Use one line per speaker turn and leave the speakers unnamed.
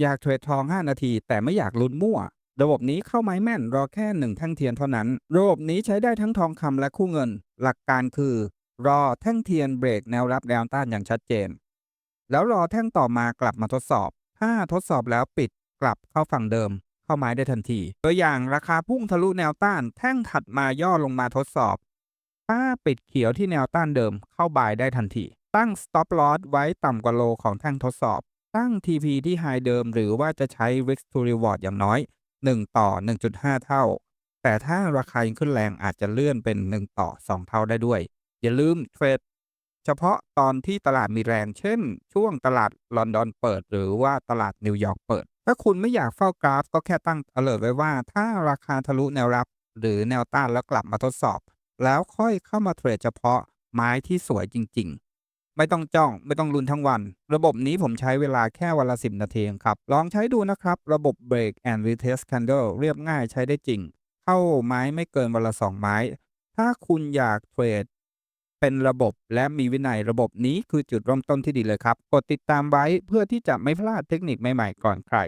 อยากเทรดทอง 5 นาที แต่ไม่อยากลุ้นมั่ว ระบบนี้เข้าไม้แม่นรอแค่ 1 แท่งเทียนเท่านั้น ระบบนี้ใช้ได้ทั้งทองคำและคู่เงิน หลักการคือ รอแท่งเทียนเบรกแนวรับแนวต้านอย่างชัดเจน แล้วรอแท่งต่อมากลับมาทดสอบ ถ้าทดสอบแล้วปิดกลับเข้าฝั่งเดิม เข้าไม้ได้ทันที ตัวอย่างราคาพุ่งทะลุแนวต้าน แท่งถัดมาย่อลงมาทดสอบ ถ้าปิดเขียวที่แนวต้านเดิมเข้าบายได้ทันที ตั้ง stop loss ไว้ต่ำกว่าโลของแท่งทดสอบ ตั้ง TP ที่ high เดิม หรือว่าจะใช้ risk to reward อย่างน้อย 1 ต่อ 1.5 เท่า แต่ถ้าราคายังขึ้นแรงอาจจะเลื่อนเป็น 1 ต่อ 2 เท่าได้ด้วย อย่าลืมเทรดเฉพาะตอนที่ตลาดมีแรง เช่น ช่วงตลาดลอนดอนเปิด หรือว่าตลาดนิวยอร์กเปิด ถ้าคุณไม่อยากเฝ้ากราฟ ก็แค่ตั้ง alert ไว้ว่า ถ้าราคาทะลุแนวรับ หรือแนวต้านแล้วกลับมาทดสอบ แล้วค่อยเข้ามาเทรดเฉพาะไม้ที่สวยจริง ๆ ไม่ต้องจ้องไม่ต้องลุ้นทั้งวัน ระบบนี้ผมใช้เวลาแค่วันละ 10 นาทีครับ ลองใช้ดูนะครับ ระบบ break and retest candle เรียบง่ายใช้ได้จริง เข้าไม้ไม่เกินวันละ 2 ไม้ ถ้าคุณอยากเทรดเป็นระบบและมีวินัยระบบนี้คือจุดเริ่มต้นที่ดีเลยครับ กดติดตามไว้เพื่อที่จะไม่พลาดเทคนิคใหม่ๆก่อนใคร